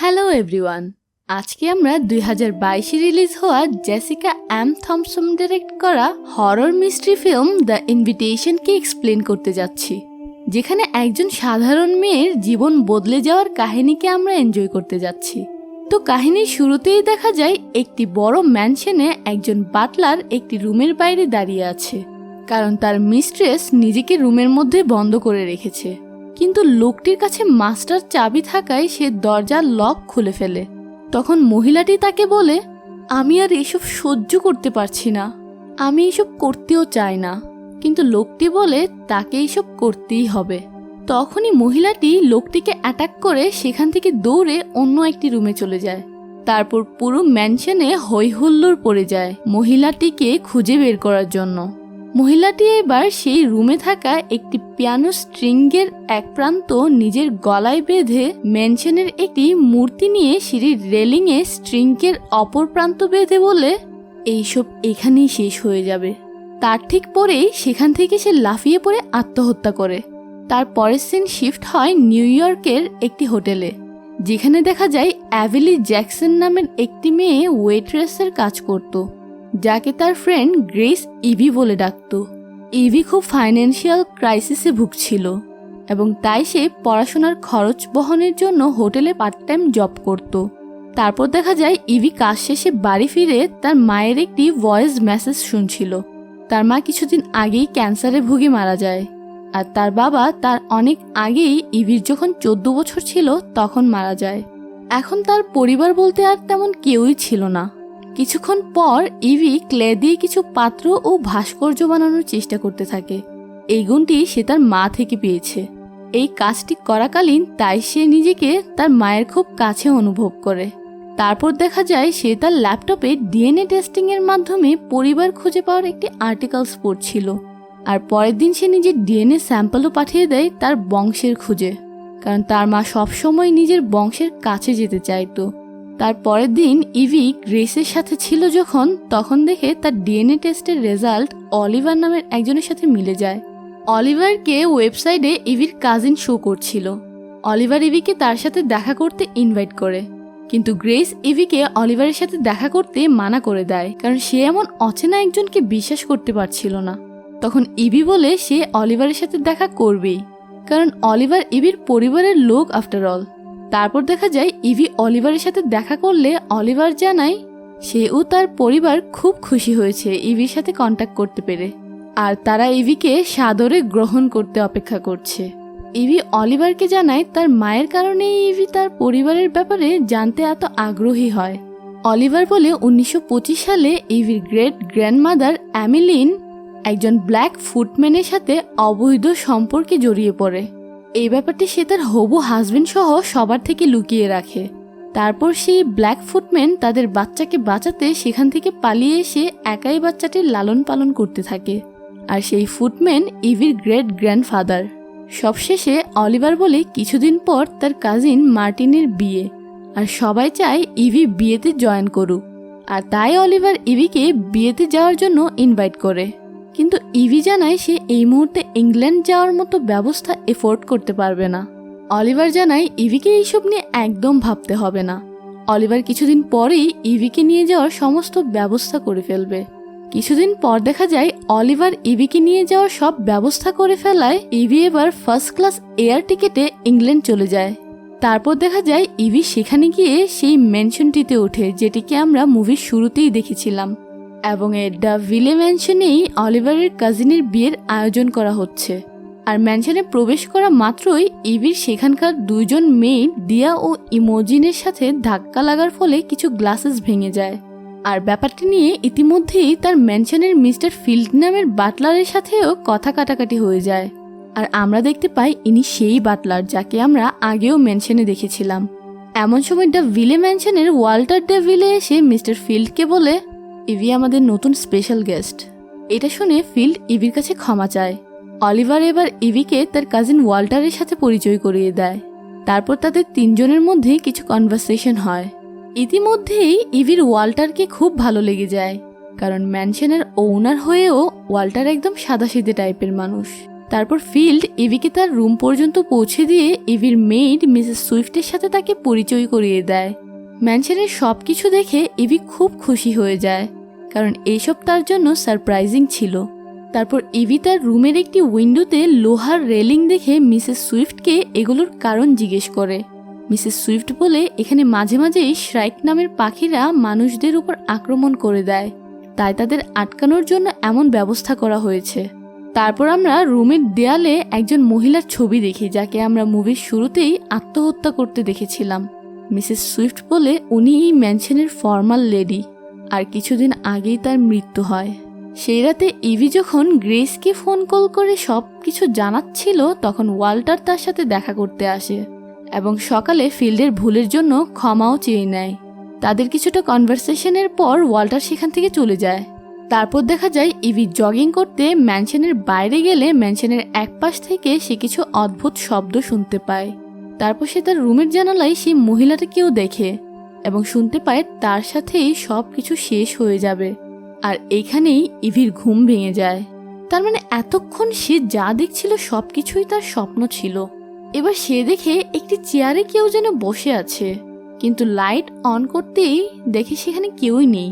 Hello everyone আজকে আমরা দুই হাজার বাইশে রিলিজ হওয়া জেসিকা অ্যাম থমসন ডিরেক্ট করা হরর মিস্ট্রি ফিল্ম দ্য ইনভিটেশনকে এক্সপ্লেন করতে যাচ্ছি, যেখানে একজন সাধারণ মেয়ের জীবন বদলে যাওয়ার কাহিনীকে আমরা এনজয় করতে যাচ্ছি। তো কাহিনীর শুরুতেই দেখা যায়, একটি বড় ম্যানশনে একজন বাটলার একটি রুমের বাইরে দাঁড়িয়ে আছে, কারণ তার মিস্ট্রেস নিজেকে রুমের মধ্যে বন্ধ করে রেখেছে। কিন্তু লোকটির কাছে মাস্টার চাবি থাকায় সে দরজার লক খুলে ফেলে। তখন মহিলাটি তাকে বলে, আমি আর এসব সহ্য করতে পারছি না। আমি এসব করতেও চাই না। কিন্তু লোকটি বলে, তাকে এইসব করতেই হবে। তখনই মহিলাটি লোকটিকে অ্যাটাক করে সেখান থেকে দৌড়ে অন্য একটি রুমে চলে যায়। তারপর পুরো ম্যানশনে হৈহুল্লোর পড়ে যায় মহিলাটিকে খুঁজে বের করার জন্য। মহিলাটি এবার সেই রুমে থাকা একটি পিয়ানো স্ট্রিংয়ের এক প্রান্ত নিজের গলায় বেঁধে ম্যানশনের একটি মূর্তি নিয়ে সিঁড়ির রেলিংয়ে স্ট্রিংকের অপর প্রান্ত বেঁধে বলে, এইসব এখানেই শেষ হয়ে যাবে। তার ঠিক পরেই সেখান থেকে সে লাফিয়ে পড়ে আত্মহত্যা করে। তার পরের সিন শিফট হয় নিউ ইয়র্কের একটি হোটেলে, যেখানে দেখা যায় অ্যাভেলি জ্যাকসন নামের একটি মেয়ে ওয়েট্রেসের কাজ করত। যাকে তার ফ্রেন্ড গ্রেস ইভি বলে ডাকত। ইভি খুব ফাইন্যান্সিয়াল ক্রাইসিসে ভুগছিল এবং তাই সে পড়াশোনার খরচ বহনের জন্য হোটেলে পার্ট টাইম জব করত। তারপর দেখা যায় ইভি কাজ শেষে বাড়ি ফিরে তার মায়ের একটি ভয়েস মেসেজ শুনছিল। তার মা কিছুদিন আগেই ক্যান্সারে ভুগে মারা যায় আর তার বাবা তার অনেক আগেই ইভির যখন চোদ্দ বছর ছিল তখন মারা যায়। এখন তার পরিবার বলতে আর তেমন কেউই ছিল না। কিছুক্ষণ পর ইভি ক্লে দিয়ে কিছু পাত্র ও ভাস্কর্য বানানোর চেষ্টা করতে থাকে। এই গুণটি সে তার মা থেকে পেয়েছে। এই কাজটি করাকালীন তাই সে নিজেকে তার মায়ের খুব কাছে অনুভব করে। তারপর দেখা যায় সে তার ল্যাপটপে ডিএনএ টেস্টিং এর মাধ্যমে পরিবার খুঁজে পাওয়ার একটি আর্টিকেলস পড়ছিল আর পরের দিন সে নিজের ডিএনএ স্যাম্পলও পাঠিয়ে দেয় তার বংশের খুঁজে। কারণ তার মা সবসময় নিজের বংশের কাছে যেতে চাইতো। তার পরের দিন ইভি গ্রেসের সাথে ছিল যখন, তখন দেখে তার ডিএনএ টেস্টের রেজাল্ট অলিভার নামের একজনের সাথে মিলে যায়। অলিভারকে ওয়েবসাইটে ইভির কাজিন শো করছিল। অলিভার ইভিকে তার সাথে দেখা করতে ইনভাইট করে। কিন্তু গ্রেস ইভিকে অলিভারের সাথে দেখা করতে মানা করে দেয়, কারণ সে এমন অচেনা একজনকে বিশ্বাস করতে পারছিল না। তখন ইভি বলে, সে অলিভারের সাথে দেখা করবেই। কারণ অলিভার ইভির পরিবারের লোক আফটার অল তারপর দেখা যায় ইভি অলিভারের সাথে দেখা করলে অলিভার জানায় সেও তার পরিবার খুব খুশি হয়েছে ইভির সাথে কন্ট্যাক্ট করতে পেরে। আর তারা ইভিকে সাদরে গ্রহণ করতে অপেক্ষা করছে। ইভি অলিভারকে জানায় তার মায়ের কারণে ইভি তার পরিবারের ব্যাপারে জানতে এত আগ্রহী হয়। অলিভার বলে উনিশশো পঁচিশ সালে ইভির গ্রেট গ্র্যান্ডমাদার অ্যামিলিন একজন ব্ল্যাক ফুটম্যানের সাথে অবৈধ সম্পর্কে জড়িয়ে পড়ে। এই ব্যাপারটি সে তার হবু হাজবেন্ড সহ সবার থেকে লুকিয়ে রাখে। তারপর সেই ব্ল্যাক ফুটম্যান তাদের বাচ্চাকে বাঁচাতে সেখান থেকে পালিয়ে এসে একাই বাচ্চাটির লালন পালন করতে থাকে। আর সেই ফুটম্যান ইভির গ্রেট গ্র্যান্ডফাদার সবশেষে অলিভার বলে কিছুদিন পর তার কাজিন মার্টিনের বিয়ে। আর সবাই চায় ইভি বিয়েতে জয়েন করুক। আর তাই অলিভার ইভিকে বিয়েতে যাওয়ার জন্য ইনভাইট করে। কিন্তু ইভি জানায় সে এই মুহূর্তে ইংল্যান্ড যাওয়ার মতো ব্যবস্থা এফোর্ড করতে পারবে না। অলিভার জানায় ইভিকে এইসব নিয়ে একদম ভাবতে হবে না। অলিভার কিছুদিন পরেই ইভিকে নিয়ে যাওয়ার সমস্ত ব্যবস্থা করে ফেলবে। কিছুদিন পর দেখা যায়, অলিভার ইভিকে নিয়ে যাওয়ার সব ব্যবস্থা করে ফেলায় ইভি এবার ফার্স্ট ক্লাস এয়ার টিকেটে ইংল্যান্ড চলে যায়। তারপর দেখা যায়, ইভি সেখানে গিয়ে সেই মেনশনটিতে ওঠে, যেটিকে আমরা মুভির শুরুতেই দেখেছিলাম। এবং এর দ্য ভিলে ম্যানশনেই অলিভারের কাজিনের বিয়ের আয়োজন করা হচ্ছে। আর ম্যানশনে প্রবেশ করা মাত্রই ইভির সেখানকার দুইজন মেয়ে দিয়া ও ইমোজিনের সাথে ধাক্কা লাগার ফলে কিছু গ্লাসেস ভেঙে যায়। আর ব্যাপারটি নিয়ে ইতিমধ্যেই তার ম্যানশনের মিস্টার ফিল্ড নামের বাটলারের সাথেও কথা কাটাকাটি হয়ে যায়। আর আমরা দেখতে পাই ইনি সেই বাটলার যাকে আমরা আগেও মেনশনে দেখেছিলাম। এমন সময় দ্য ভিলে ম্যানশনের ওয়াল্টার দ্য ভিলে এসে মিস্টার ফিল্ডকে বলে ইভি আমাদের নতুন স্পেশাল গেস্ট এটা শুনে ফিল্ড ইভির কাছে ক্ষমা চায়। অলিভার এবার ইভিকে তার কাজিন ওয়াল্টারের সাথে পরিচয় করিয়ে দেয়। তারপর তাদের তিনজনের মধ্যে কিছু কনভারসেশন হয়। ইতিমধ্যেই ইভির ওয়াল্টারকে খুব ভালো লেগে যায়, কারণ ম্যানশনের ওনার হয়েও ওয়াল্টার একদম সাদাসিধে টাইপের মানুষ। তারপর ফিল্ড ইভিকে তার রুম পর্যন্ত পৌঁছে দিয়ে ইভির মেইড মিসেস সুইফটের সাথে তাকে পরিচয় করিয়ে দেয়। ম্যানশনের সব কিছু দেখে ইভি খুব খুশি হয়ে যায়, কারণ এইসব তার জন্য সারপ্রাইজিং ছিল। তারপর ইভি তার রুমের একটি উইন্ডোতে লোহার রেলিং দেখে মিসেস সুইফটকে এগুলোর কারণ জিজ্ঞেস করে। মিসেস সুইফট বলে, এখানে মাঝে মাঝেই শ্রাইক নামের পাখিরা মানুষদের উপর আক্রমণ করে দেয়, তাই তাদের আটকানোর জন্য এমন ব্যবস্থা করা হয়েছে। তারপর আমরা রুমের দেয়ালে একজন মহিলার ছবি দেখি, যাকে আমরা মুভির শুরুতেই আত্মহত্যা করতে দেখেছিলাম। মিসেস সুইফট বলে উনি এই ম্যানশনের ফর্মাল লেডি, আর কিছুদিন আগেই তার মৃত্যু হয়। সেই রাতে ইভি যখন গ্রেসকে ফোন কল করে সব কিছু জানাচ্ছিল, তখন ওয়াল্টার তার সাথে দেখা করতে আসে এবং সকালে ফিল্ডের ভুলের জন্য ক্ষমাও চেয়ে নেয়। তাদের কিছুটা কনভারসেশনের পর ওয়াল্টার সেখান থেকে চলে যায়। তারপর দেখা যায় ইভি জগিং করতে ম্যানশনের বাইরে গেলে ম্যানশনের এক পাশ থেকে সে কিছু অদ্ভুত শব্দ শুনতে পায়। তারপর সে তার রুমের জানালায় সেই মহিলাটাকেও দেখে এবং শুনতে পায় তার সাথেই সব কিছু শেষ হয়ে যাবে আর এইখানেই ইভির ঘুম ভেঙে যায়। তার মানে এতক্ষণ সে যা দেখছিল সব কিছুই তার স্বপ্ন ছিল। এবার সে দেখে একটি চেয়ারে কেউ যেন বসে আছে, কিন্তু লাইট অন করতেই দেখে সেখানে কেউই নেই।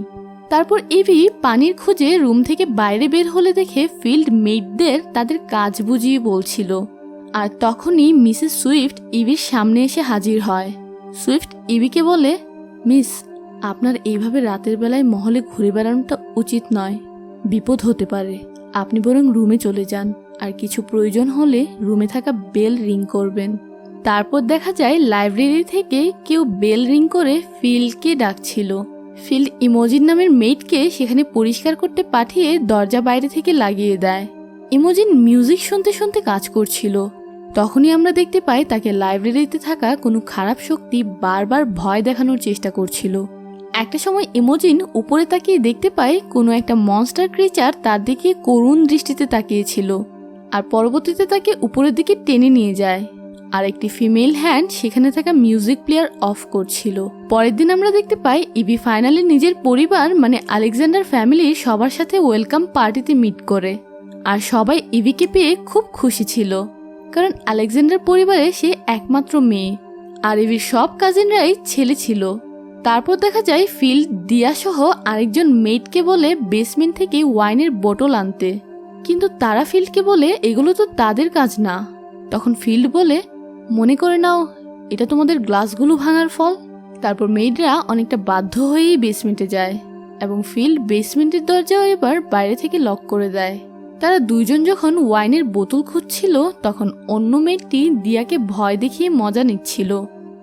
তারপর ইভি পানির খোঁজে রুম থেকে বাইরে বের হলে দেখে ফিল্ড মেটদের তাদের কাজ বুঝিয়ে বলছিল। আর তখনই মিসেস সুইফট ইভির সামনে এসে হাজির হয়। সুইফট ইভিকে বলে, মিস, আপনার এইভাবে রাতের বেলায় মহলে ঘুরে বেড়ানোটা উচিত নয়। বিপদ হতে পারে। আপনি বরং রুমে চলে যান। আর কিছু প্রয়োজন হলে রুমে থাকা বেল রিং করবেন। তারপর দেখা যায়, লাইব্রেরি থেকে কেউ বেল রিং করে ফিল্ডকে ডাকছিল। ফিল্ড ইমোজিন নামের মেটকে সেখানে পরিষ্কার করতে পাঠিয়ে দরজা বাইরে থেকে লাগিয়ে দেয়। ইমোজিন মিউজিক শুনতে শুনতে কাজ করছিল। তখনই আমরা দেখতে পাই তাকে লাইব্রেরিতে থাকা কোনো খারাপ শক্তি বারবার ভয় দেখানোর চেষ্টা করছিল। একটা সময় ইমোজিন উপরে তাকিয়ে দেখতে পায় কোনো একটা মনস্টার ক্রিচার তার দিকে করুণ দৃষ্টিতে তাকিয়েছিল আর পরবর্তীতে তাকে উপরের দিকে টেনে নিয়ে যায়। আর একটি ফিমেল হ্যান্ড সেখানে থাকা মিউজিক প্লেয়ার অফ করছিল। পরের দিন আমরা দেখতে পাই ইভি ফাইনালি নিজের পরিবার মানে আলেকজান্ডার ফ্যামিলির সবার সাথে ওয়েলকাম পার্টিতে মিট করে। আর সবাই ইভিকে পেয়ে খুব খুশি ছিল। কারণ আলেকজান্ডার পরিবারে সে একমাত্র মেয়ে। আর ইভির সব কাজিনরাই ছেলে ছিল। তারপর দেখা যায় ফিল দিয়া সহ আরেকজন মেটকে বলে বেসমেন্ট থেকে ওয়াইনের বোটল আনতে। কিন্তু তারা ফিল্ডকে বলে, এগুলো তো তাদের কাজ না। তখন ফিল্ড বলে, মনে করে নাও, এটা তোমাদের গ্লাসগুলো ভাঙার ফল। তারপর মেয়েরা অনেকটা বাধ্য হয়েই বেসমেন্টে যায় এবং ফিল্ড বেসমেন্টের দরজাও এবার বাইরে থেকে লক করে দেয়। তারা দুইজন যখন ওয়াইনের বোতল খুঁজছিল, তখন অন্য মেয়েটি দিয়াকে ভয় দেখিয়ে মজা নিচ্ছিল।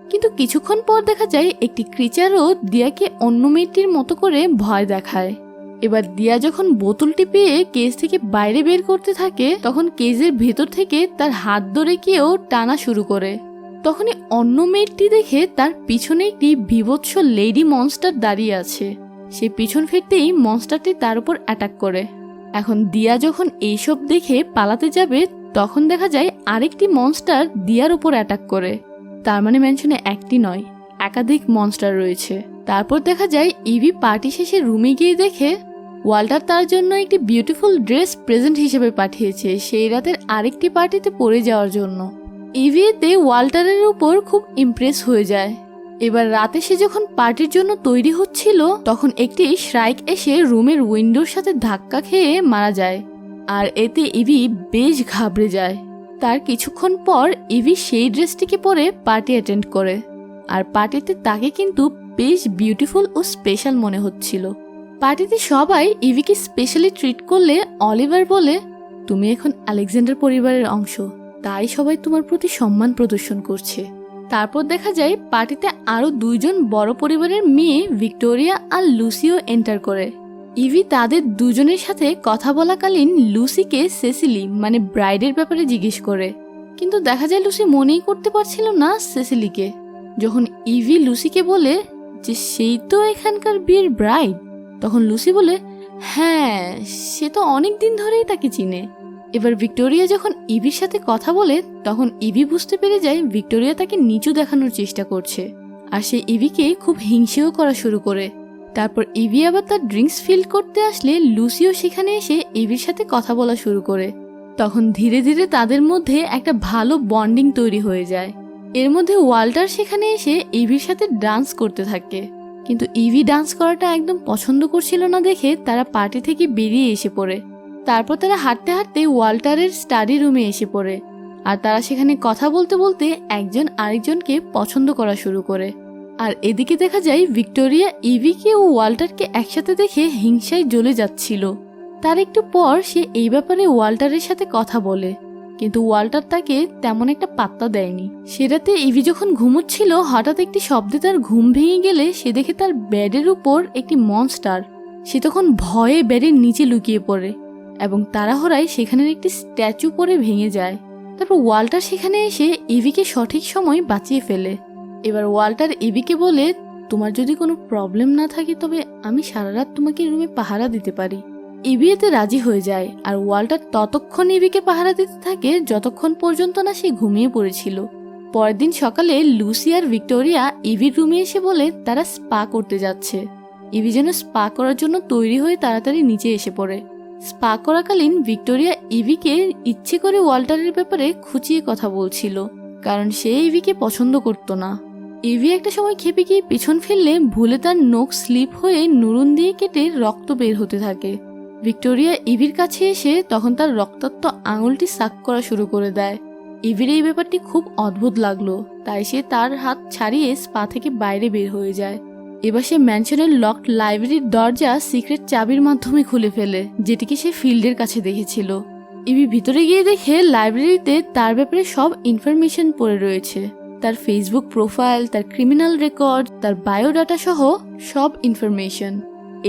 কিন্তু কিছুক্ষণ পর দেখা যায় একটি ক্রিচারও দিয়াকে অন্য মেয়েটির মতো করে ভয় দেখায়। এবার দিয়া যখন বোতলটি পেয়ে কেজ থেকে বাইরে বের করতে থাকে, তখন কেজের ভেতর থেকে তার হাত ধরে কেউ টানা শুরু করে। তখনই অন্য মেয়েটি দেখে তার পিছনে একটি বিভৎস লেডি মনস্টার দাঁড়িয়ে আছে। সে পিছন ফিরতেই মনস্টারটি তার উপর অ্যাটাক করে। এখন দিয়া যখন এইসব দেখে পালাতে যাবে, তখন দেখা যায় আরেকটি মনস্টার দিয়ার উপর অ্যাটাক করে। তার মানে ম্যানশনে একটি নয়, একাধিক মনস্টার রয়েছে। তারপর দেখা যায় ইভি পার্টি শেষে রুমে গিয়ে দেখে ওয়াল্টার তার জন্য একটি বিউটিফুল ড্রেস প্রেজেন্ট হিসেবে পাঠিয়েছে, সেই রাতের আরেকটি পার্টিতে পড়ে যাওয়ার জন্য। ইভি এতে ওয়াল্টারের উপর খুব ইমপ্রেস হয়ে যায়। এবার রাতে সে যখন পার্টির জন্য তৈরি হচ্ছিল, তখন একটি শ্রাইক এসে রুমের উইন্ডোর সাথে ধাক্কা খেয়ে মারা যায়। আর এতে ইভি বেশ ঘাবড়ে যায়। তার কিছুক্ষণ পর ইভি সেই ড্রেসটিকে পরে পার্টি অ্যাটেন্ড করে। আর পার্টিতে তাকে কিন্তু বেশ বিউটিফুল ও স্পেশাল মনে হচ্ছিল। পার্টিতে সবাই ইভিকে স্পেশালি ট্রিট করলে অলিভার বলে, তুমি এখন আলেকজান্ডার পরিবারের অংশ। তাই সবাই তোমার প্রতি সম্মান প্রদর্শন করছে। তারপর দেখা যায় পার্টিতে আরও দুইজন বড় পরিবারের মেয়ে ভিক্টোরিয়া আর লুসিও এন্টার করে। ইভি তাদের দুজনের সাথে কথা বলাকালীন লুসিকে সেসিলি মানে ব্রাইডের ব্যাপারে জিজ্ঞেস করে। কিন্তু দেখা যায় লুসি মনেই করতে পারছিল না সেসিলিকে। যখন ইভি লুসিকে বলে যে সেই তো এখানকার বিয়ের ব্রাইড, তখন লুসি বলে হ্যাঁ সে তো অনেক দিন ধরেই তাকে চিনে। এবার ভিক্টোরিয়া যখন ইভির সাথে কথা বলে, তখন ইভি বুঝতে পেরে যায় ভিক্টোরিয়া তাকে নিচু দেখানোর চেষ্টা করছে। আর সে ইভিকে খুব হিংসেও করা শুরু করে। তারপর ইভি আবার তার ড্রিঙ্কস ফিল করতে আসলে লুসিও সেখানে এসে ইভির সাথে কথা বলা শুরু করে। তখন ধীরে ধীরে তাদের মধ্যে একটা ভালো বন্ডিং তৈরি হয়ে যায়। এর মধ্যে ওয়াল্টার সেখানে এসে ইভির সাথে ডান্স করতে থাকে। কিন্তু ইভি ডান্স করাটা একদম পছন্দ করছিল না দেখে তারা পার্টি থেকে বেরিয়ে এসে পড়ে। তারপর তারা হাঁটতে হাঁটতে ওয়াল্টারের স্টাডি রুমে এসে পড়ে। আর তারা সেখানে কথা বলতে বলতে একজন আরেকজনকে পছন্দ করা শুরু করে। আর এদিকে দেখা যায় ভিক্টোরিয়া, ইভিকে ও ওয়াল্টারকে একসাথে দেখে হিংসায় জ্বলে যাচ্ছিল। তার একটু পর সে এই ব্যাপারে ওয়াল্টারের সাথে কথা বলে। কিন্তু ওয়াল্টার তাকে তেমন একটা পাত্তা দেয়নি। সেরাতে ইভি যখন ঘুমোচ্ছিল, হঠাৎ একটি শব্দে তার ঘুম ভেঙে গেলে সে দেখে তার ব্যাডের উপর একটি মনস্টার। সে তখন ভয়ে ব্যাডের নিচে লুকিয়ে পড়ে। এবং তাড়াহড়ায় সেখানের একটি স্ট্যাচু পরে ভেঙে যায়। তারপর ওয়াল্টার সেখানে এসে ইভিকে সঠিক সময় বাঁচিয়ে ফেলে। এবার ওয়াল্টার ইভিকে বলে, তোমার যদি কোনো প্রবলেম না থাকে, তবে আমি সারা রাত তোমাকে রুমে পাহারা দিতে পারি। ইভি এতে রাজি হয়ে যায়, আর ওয়াল্টার ততক্ষণ ইভিকে পাহারা দিতে থাকে যতক্ষণ পর্যন্ত না সে ঘুমিয়ে পড়েছিল। পরের দিন সকালে লুসি আর ভিক্টোরিয়া ইভির রুমে এসে বলে, তারা স্পা করতে যাচ্ছে। ইভি যেন স্পা করার জন্য তৈরি হয়ে তাড়াতাড়ি নিচে এসে পড়ে। স্পা করাকালীন ভিক্টোরিয়া ইভিকে ইচ্ছে করে ওয়াল্টারের ব্যাপারে খুঁচিয়ে কথা বলছিল, কারণ সে ইভিকে পছন্দ করত না। ইভি একটা সময় খেপে গিয়ে পিছন ফিরলে ভুলে তার নখ স্লিপ হয়ে নুরুন দিয়ে কেটে রক্ত বের হতে থাকে। ভিক্টোরিয়া ইভির কাছে এসে তখন তার রক্তাক্ত আঙুলটি সাক করা শুরু করে দেয়। ইভির এই ব্যাপারটি খুব অদ্ভুত লাগল, তাই সে তার হাত ছাড়িয়ে স্পা থেকে বাইরে বের হয়ে যায়। এবার সে ম্যানশনের লকড লাইব্রেরির দরজা সিক্রেট চাবির মাধ্যমে খুলে ফেলে, যেটিকে সে ফিল্ডের কাছে দেখেছিল। ইভি ভিতরে গিয়ে দেখে লাইব্রেরিতে তার ব্যাপারে সব ইনফরমেশন পড়ে রয়েছে। তার ফেসবুক প্রোফাইল তার ক্রিমিনাল রেকর্ড তার বায়োডাটা সহ সব ইনফরমেশন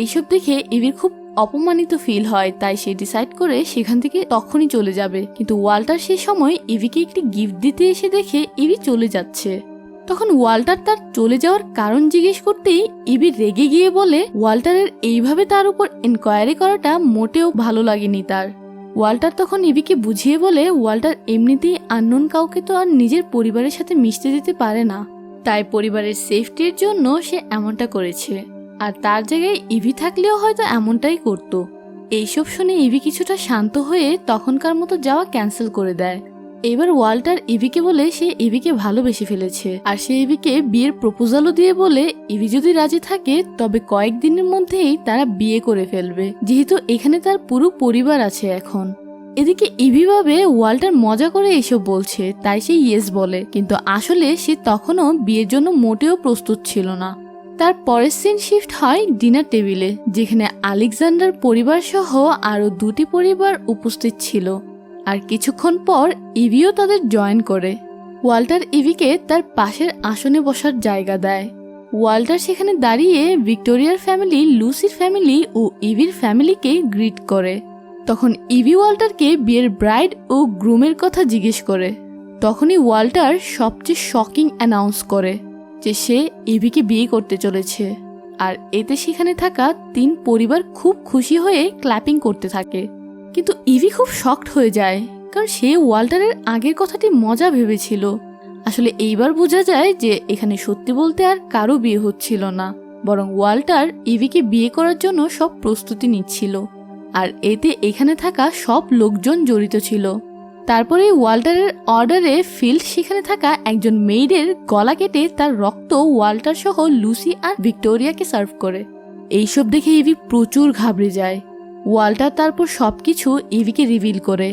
এইসব দেখে ইভির খুব অপমানিত ফিল হয়, তাই সে ডিসাইড করে সেখান থেকে তখনই চলে যাবে। কিন্তু ওয়াল্টার সেই সময় ইভিকে একটি গিফট দিতে এসে দেখে ইভি চলে যাচ্ছে। তখন ওয়াল্টার তার চলে যাওয়ার কারণ জিজ্ঞেস করতেই ইভি রেগে গিয়ে বলে, ওয়াল্টারের এইভাবে তার উপর এনকোয়ারি করাটা মোটেও ভালো লাগেনি তার। ওয়াল্টার তখন ইভিকে বুঝিয়ে বলে, ওয়াল্টার এমনিতেই আননোন কাউকে তো আর নিজের পরিবারের সাথে মিশতে দিতে পারে না। তাই পরিবারের সেফটির জন্য সে এমনটা করেছে। আর তার জায়গায় ইভি থাকলেও হয়তো এমনটাই করত। এইসব শুনে ইভি কিছুটা শান্ত হয়ে তখনকার মতো যাওয়া ক্যান্সেল করে দেয়। এবার ওয়াল্টার ইভিকে বলে সে ইভিকে ভালোবেসে ফেলেছে। আর সে ইভিকে বিয়ের প্রপোজালও দিয়ে বলে, ইভি যদি রাজি থাকে, তবে কয়েকদিনের মধ্যেই তারা বিয়ে করে ফেলবে। যেহেতু এখানে তার পুরো পরিবার আছে এখন। এদিকে ইভি ভাবে ওয়াল্টার মজা করে এসব বলছে, তাই সে ইয়েস বলে। কিন্তু আসলে সে তখনও বিয়ের জন্য মোটেও প্রস্তুত ছিল না। তার পরের সিন শিফট হয় ডিনার টেবিলে যেখানে আলেকজান্ডার পরিবার সহ আরও দুটি পরিবার উপস্থিত ছিল। আর কিছুক্ষণ পর ইভিও তাদের জয়েন করে। ওয়াল্টার ইভিকে তার পাশের আসনে বসার জায়গা দেয়। ওয়াল্টার সেখানে দাঁড়িয়ে ভিক্টোরিয়ার ফ্যামিলি, লুসির ফ্যামিলি ও ইভির ফ্যামিলিকে গ্রিট করে। তখন ইভি ওয়াল্টারকে বিয়ের ব্রাইড ও গ্রুমের কথা জিজ্ঞেস করে। তখনই ওয়াল্টার সবচেয়ে শকিং অ্যানাউন্স করে যে সে ইভিকে বিয়ে করতে চলেছে। আর এতে সেখানে থাকা তিন পরিবার খুব খুশি হয়ে ক্ল্যাপিং করতে থাকে। কিন্তু ইভি খুব শক্ট হয়ে যায়, কারণ সে ওয়াল্টারের আগের কথাটি মজা ভেবেছিল। আসলে এইবার বোঝা যায় যে এখানে সত্যি বলতে আর কারও বিয়ে হচ্ছিল না, বরং ওয়াল্টার ইভিকে বিয়ে করার জন্য সব প্রস্তুতি নিচ্ছিল। আর এতে এখানে থাকা সব লোকজন জড়িত ছিল। তারপরে ওয়াল্টারের অর্ডারে ফিল্ড সেখানে থাকা একজন মেইডের গলা কেটে তার রক্ত ওয়াল্টার সহ লুসি আর ভিক্টোরিয়াকে সার্ভ করে। এইসব দেখে ইভি প্রচুর ঘাবড়ে যায়। ওয়াল্টার তারপর সব কিছু ইভিকে রিভিল করে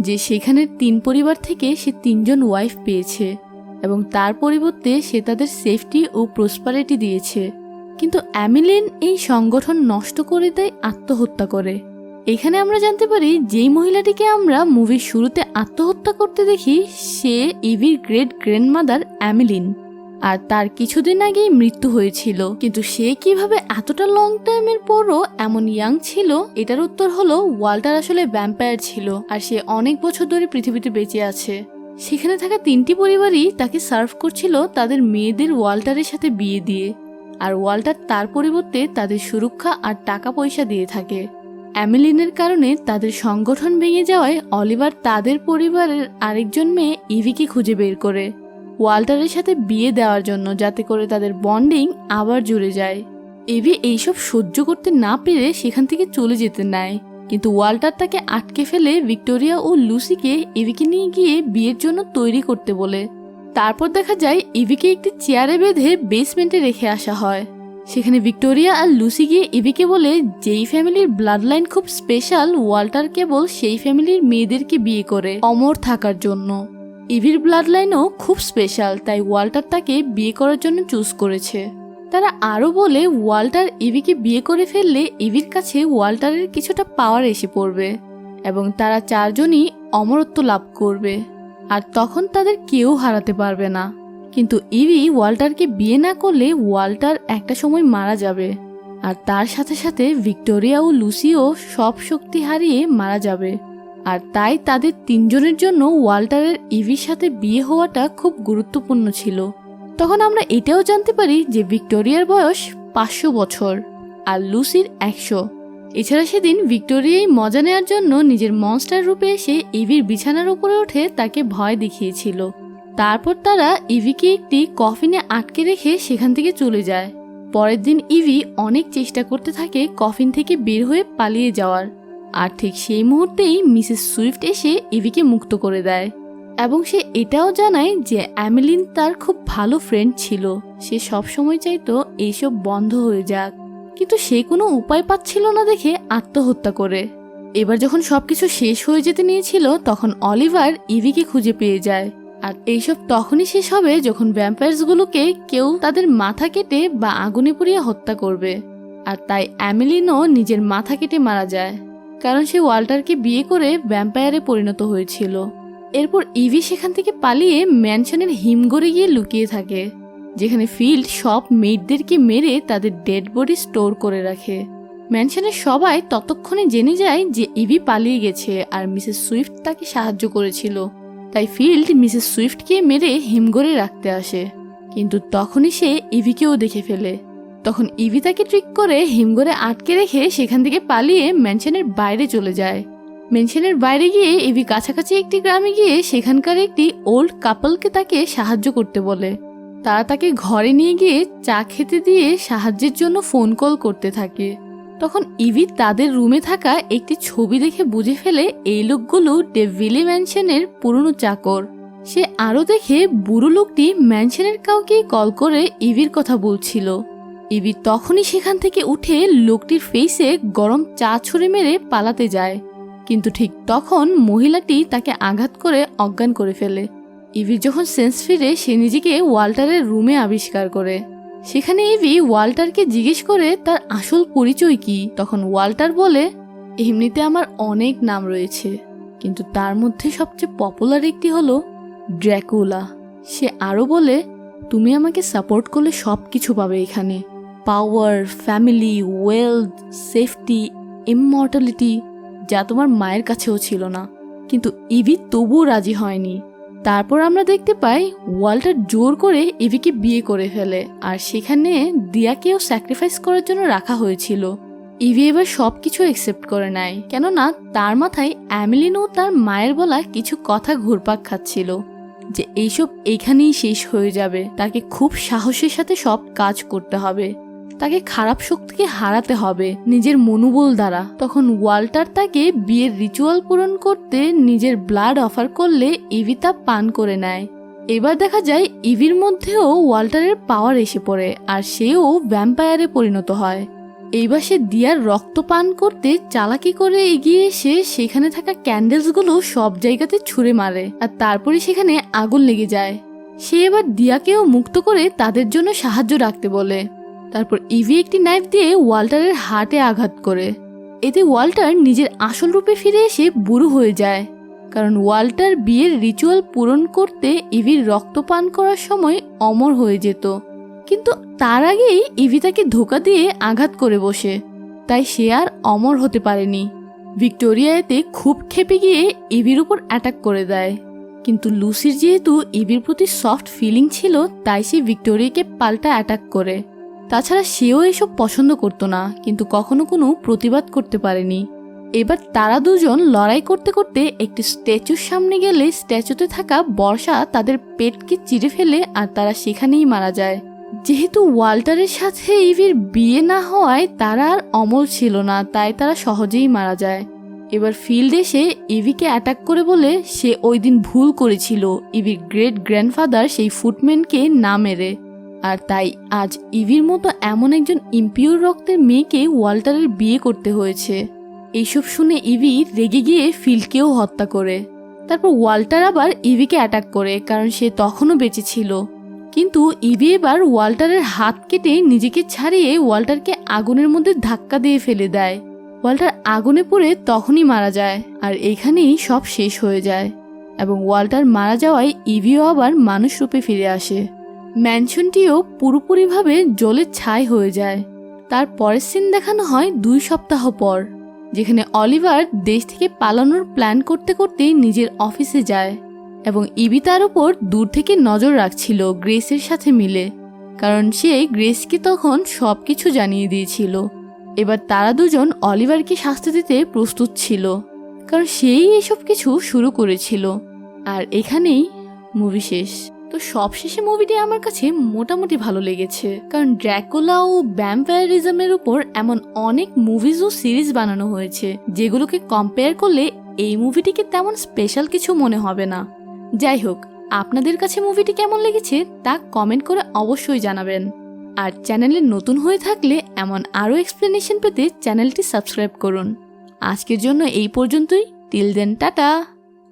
যে সেখানের তিন পরিবার থেকে সে তিনজন ওয়াইফ পেয়েছে এবং তার পরিবর্তে সে তাদের সেফটি ও প্রসপারিটি দিয়েছে। কিন্তু অ্যামিলিন এই সংগঠন নষ্ট করে দেয় আত্মহত্যা করে। এখানে আমরা জানতে পারি যেই মহিলাটিকে আমরা মুভির শুরুতে আত্মহত্যা করতে দেখি, সে ইভির গ্রেট গ্র্যান্ডমাদার অ্যামিলিন। আর তার কিছুদিন আগেই মৃত্যু হয়েছিল। কিন্তু সে কীভাবে এতটা লং টাইমের পরও এমন ইয়াং ছিল, এটার উত্তর হলো ওয়াল্টার আসলে ভ্যাম্পায়ার ছিল আর সে অনেক বছর ধরে পৃথিবীতে বেঁচে আছে। সেখানে থাকা তিনটি পরিবারই তাকে সার্ভ করছিল তাদের মেয়েদের ওয়াল্টারের সাথে বিয়ে দিয়ে। আর ওয়াল্টার তার পরিবর্তে তাদের সুরক্ষা আর টাকা পয়সা দিয়ে থাকে। অ্যামিলিনের কারণে তাদের সংগঠন ভেঙে যাওয়ায় অলিভার তাদের পরিবারের আরেকজন মেয়ে ইভিকে খুঁজে বের করে। ওয়াল্টারের সাথে বিয়ে দেওয়ার জন্য যাতে করে তাদের বন্ডিং আবার জুড়ে যায়। ইভি এইসব সহ্য করতে না পেরে সেখান থেকে চলে যেতে নেয়। কিন্তু ওয়াল্টার তাকে আটকে ফেলে ভিক্টোরিয়া ও লুসিকে এভিকে নিয়ে গিয়ে বিয়ের জন্য তৈরি করতে বলে। তারপর দেখা যায় ইভিকে একটি চেয়ারে বেঁধে বেসমেন্টে রেখে আসা হয়। সেখানে ভিক্টোরিয়া আর লুসি গিয়ে ইভিকে বলে, যেই ফ্যামিলির ব্লাড লাইন খুব স্পেশাল ওয়াল্টার কেবল সেই ফ্যামিলির মেয়েদেরকে বিয়ে করে অমর থাকার জন্য। ইভির ব্লাড লাইনও খুব স্পেশাল, তাই ওয়াল্টার তাকে বিয়ে করার জন্য চুজ করেছে। তারা আরও বলে, ওয়াল্টার ইভিকে বিয়ে করে ফেললে ইভির কাছে ওয়াল্টারের কিছুটা পাওয়ার এসে পড়বে এবং তারা চারজনই অমরত্ব লাভ করবে। আর তখন তাদের কেউ হারাতে পারবে না। কিন্তু ইভি ওয়াল্টারকে বিয়ে না করলে ওয়াল্টার একটা সময় মারা যাবে। আর তার সাথে সাথে ভিক্টোরিয়া ও লুসিও সব শক্তি হারিয়ে মারা যাবে। আর তাই তাদের তিনজনের জন্য ওয়াল্টারের ইভির সাথে বিয়ে হওয়াটা খুব গুরুত্বপূর্ণ ছিল। তখন আমরা এটাও জানতে পারি যে ভিক্টোরিয়ার বয়স পাঁচশো বছর আর লুসির একশো। এছাড়া সেদিন ভিক্টোরিয়াই মজা নেওয়ার জন্য নিজের মনস্টার রূপে এসে ইভির বিছানার উপরে উঠে তাকে ভয় দেখিয়েছিল। তারপর তারা ইভিকে একটি কফিনে আটকে রেখে সেখান থেকে চলে যায়। পরের দিন ইভি অনেক চেষ্টা করতে থাকে কফিন থেকে বের হয়ে পালিয়ে যাওয়ার। আর ঠিক সেই মুহূর্তেই মিসেস সুইফট এসে ইভিকে মুক্ত করে দেয়। এবং সে এটাও জানায় যে অ্যামেলিন তার খুব ভালো ফ্রেন্ড ছিল। সে সবসময় চাইতো এইসব বন্ধ হয়ে যাক। কিন্তু সে কোনো উপায় পাচ্ছিল না দেখে আত্মহত্যা করে। এবার যখন সবকিছু শেষ হয়ে যেতে নিয়েছিল, তখন অলিভার ইভিকে খুঁজে পেয়ে যায়। আর এইসব তখনই শেষ হবে যখন ভ্যাম্পায়ার্সগুলোকে কেউ তাদের মাথা কেটে বা আগুনে পুড়িয়ে হত্যা করবে। আর তাই অ্যামেলিনও নিজের মাথা কেটে মারা যায়। কারণ সে ওয়াল্টারকে বিয়ে করে ভ্যাম্পায়ারে পরিণত হয়েছিল। এরপর ইভি সেখান থেকে পালিয়ে ম্যানশনের হিমগড়ে গিয়ে লুকিয়ে থাকে, যেখানে ফিল্ড সব মেয়েদেরকে মেরে তাদের ডেড বডি স্টোর করে রাখে। ম্যানশনের সবাই ততক্ষণে জেনে যায় যে ইভি পালিয়ে গেছে আর মিসেস সুইফট তাকে সাহায্য করেছিল। তাই ফিল্ড মিসেস সুইফটকে মেরে হিমগড়ে রাখতে আসে, কিন্তু তখনই সে ইভিকেও দেখে ফেলে। তখন ইভি তাকে ট্রিক করে হিমঘরে আটকে রেখে সেখান থেকে পালিয়ে ম্যানশনের বাইরে চলে যায়। মেনশনের বাইরে গিয়ে ইভি কাছাকাছি একটি গ্রামে গিয়ে সেখানকার একটি ওল্ড কাপলকে তাকে সাহায্য করতে বলে। তারা তাকে ঘরে নিয়ে গিয়ে চা খেতে দিয়ে সাহায্যের জন্য ফোন কল করতে থাকে। তখন ইভি তাদের রুমে থাকা একটি ছবি দেখে বুঝে ফেলে এই লোকগুলো ডেভিলি ম্যানশনের পুরনো চাকর। সে আরও দেখে, বুড়ো লোকটি ম্যানশনের কাউকে কল করে ইভির কথা বলছিল। ইভি তখনই সেখান থেকে উঠে লোকটির ফেসে গরম চা ছুঁড়ে মেরে পালাতে যায়। কিন্তু ঠিক তখন মহিলাটি তাকে আঘাত করে অজ্ঞান করে ফেলে। ইভি যখন সেন্স ফিরে, সে নিজেকে ওয়াল্টারের রুমে আবিষ্কার করে। সেখানে ইভি ওয়াল্টারকে জিজ্ঞেস করে, তার আসল পরিচয় কি? তখন ওয়াল্টার বলে, এমনিতে আমার অনেক নাম রয়েছে, কিন্তু তার মধ্যে সবচেয়ে পপুলার একটি হলো ড্র্যাকুলা। সে আরও বলে, তুমি আমাকে সাপোর্ট করলে সব কিছু পাবে এখানে। Power family wealth safety immortality যা তোমার মায়ের কাছেও ছিল না। কিন্তু ইভি তবুও রাজি হয়নি। তারপর আমরা দেখতে পাই ওয়াল্টার জোর করে ইভিকে বিয়ে করে ফেলে আর সেখানে দিয়াকেও স্যাক্রিফাইস করার জন্য রাখা হয়েছিল। ইভি এবার সব কিছু একসেপ্ট করে নেয়, কেননা তার মাথায় অ্যামিলিনও তার মায়ের বলা কিছু কথা ঘুরপাক খাচ্ছিল যে এইসব এইখানেই শেষ হয়ে যাবে, তাকে খুব সাহসের সাথে সব কাজ করতে হবে। তাকে খারাপ শক্তিকে হারাতে হবে নিজের মনোবল দ্বারা। তখন ওয়াল্টার তাকে বিয়ের রিচুয়াল পূরণ করতে নিজের ব্লাড অফার করলে ইভি তা পান করে নেয়। এবার দেখা যায় ইভির মধ্যেও ওয়াল্টারের পাওয়ার এসে পড়ে আর সেও ভ্যাম্পায়ারে পরিণত হয়। এইবার সে দিয়ার রক্ত পান করতে চালাকি করে এগিয়ে এসে সেখানে থাকা ক্যান্ডেলসগুলো সব জায়গাতে ছুঁড়ে মারে আর তারপরে সেখানে আগুন লেগে যায়। সে এবার দিয়াকেও মুক্ত করে তাদের জন্য সাহায্য রাখতে বলে। তারপর ইভি একটি নাইফ দিয়ে ওয়াল্টারের হার্টে আঘাত করে। এতে ওয়াল্টার নিজের আসল রূপে ফিরে এসে বুড়ো হয়ে যায়। কারণ ওয়াল্টার বিয়ের রিচুয়াল পূরণ করতে ইভির রক্ত পান করার সময় অমর হয়ে যেত। কিন্তু তার আগেই ইভি তাকে ধোকা দিয়ে আঘাত করে বসে। তাই সে আর অমর হতে পারেনি। ভিক্টোরিয়া এতে খুব খেপে গিয়ে ইভির উপর অ্যাটাক করে দেয়। কিন্তু লুসির যেহেতু ইভির প্রতি সফট ফিলিং ছিল, তাই সে ভিক্টোরিয়াকে পাল্টা অ্যাটাক করে। তাছাড়া সেও এসব পছন্দ করতো না, কিন্তু কখনো কোনো প্রতিবাদ করতে পারেনি। এবার তারা দুজন লড়াই করতে করতে একটি স্ট্যাচুর সামনে গেলে স্ট্যাচুতে থাকা বর্ষা তাদের পেটকে চিরে ফেলে আর তারা সেখানেই মারা যায়। যেহেতু ওয়াল্টারের সাথে ইভির বিয়ে না হওয়ায় তারা আর অমল ছিল না, তাই তারা সহজেই মারা যায়। এবার ফিল্ড এসে ইভিকে অ্যাটাক করে বলে সে ওই দিন ভুল করেছিল, ইভির গ্রেট গ্র্যান্ডফাদার সেই ফুটম্যানকে না মেরে। আর তাই আজ ইভির মতো এমন একজন ইম্পিওর রক্তের মেয়েকে ওয়াল্টারের বিয়ে করতে হয়েছে। এইসব শুনে ইভি রেগে গিয়ে ফিল্ডকেও হত্যা করে। তারপর ওয়াল্টার আবার ইভিকে অ্যাটাক করে, কারণ সে তখনও বেঁচে ছিল। কিন্তু ইভি এবার ওয়াল্টারের হাত কেটে নিজেকে ছাড়িয়ে ওয়াল্টারকে আগুনের মধ্যে ধাক্কা দিয়ে ফেলে দেয়। ওয়াল্টার আগুনে পড়ে তখনই মারা যায়, আর এখানেই সব শেষ হয়ে যায়। এবং ওয়াল্টার মারা যাওয়ায় ইভিও আবার মানুষ রূপে ফিরে আসে। ম্যানশনটিও পুরোপুরিভাবে জলের ছাই হয়ে যায়। তার পরের সিন দেখানো হয় দুই সপ্তাহ পর, যেখানে অলিভার দেশ থেকে পালানোর প্ল্যান করতে করতে নিজের অফিসে যায় এবং ইবি তার উপর দূর থেকে নজর রাখছিল গ্রেসের সাথে মিলে, কারণ সে গ্রেসকে তখন সব কিছু জানিয়ে দিয়েছিল। এবার তারা দুজন অলিভারকে শাস্তি দিতে প্রস্তুত ছিল, কারণ সেই এসব কিছু শুরু করেছিল। আর এখানেই মুভি শেষ। তো সবশেষে মুভিটি আমার কাছে মোটামুটি ভালো লেগেছে। কারণ ড্র্যাকোলা ও ভ্যাম্পায়ারিজমের উপর এমন অনেক মুভিজ ও সিরিজ বানানো হয়েছে, যেগুলোকে কম্পেয়ার করলে এই মুভিটিকে তেমন স্পেশাল কিছু মনে হবে না। যাই হোক, আপনাদের কাছে মুভিটি কেমন লেগেছে তা কমেন্ট করে অবশ্যই জানাবেন। আর চ্যানেলে নতুন হয়ে থাকলে এমন আরও এক্সপ্লেনেশন পেতে চ্যানেলটি সাবস্ক্রাইব করুন। আজকের জন্য এই পর্যন্তই। Till then tata!